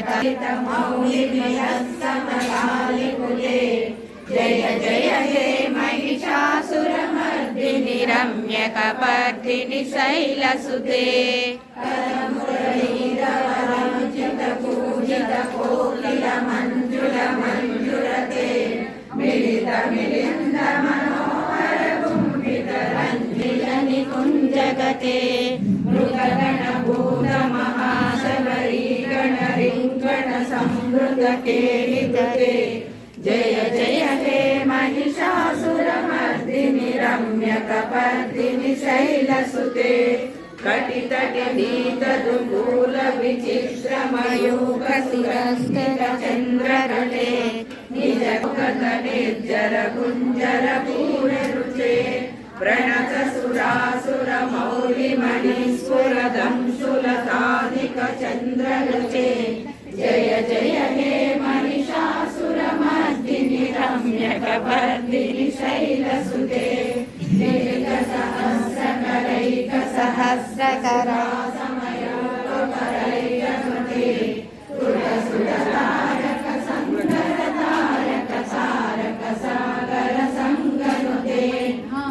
मौलिमयस्तमकालिकुले जय जय हे महिषासुरमर्दिनि रम्यकपर्दिनि शैलसुते पूजितकोकिलमञ्जुलमञ्जुरते मिलितमिलिन्दमनोहरगुम्फितरञ्जिलनिकुञ्जगते मृगगणभूतमहाशबरीगणरिङ्गणसंवृतकेलितते जय जय हे महिषासुरमर्दिनि रम्यकपर्दिनि शैलसुते कटितटिनीतदुकूल विचित्रमयूखसुरस्थितचन्द्ररटे निजगतनिर्जर रम्यकपर्दिनि शैलसुते सहस्रकरा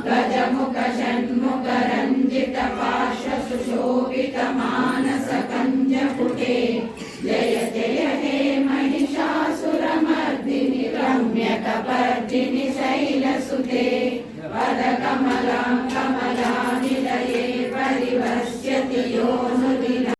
गजमुख षण्मुख रञ्जित पार्श्व सुशोभित मानस कञ्जपुटे जय వర్ధిని శైలసుతే పద కమలాం కమలానిలయే పరివస్యతి యో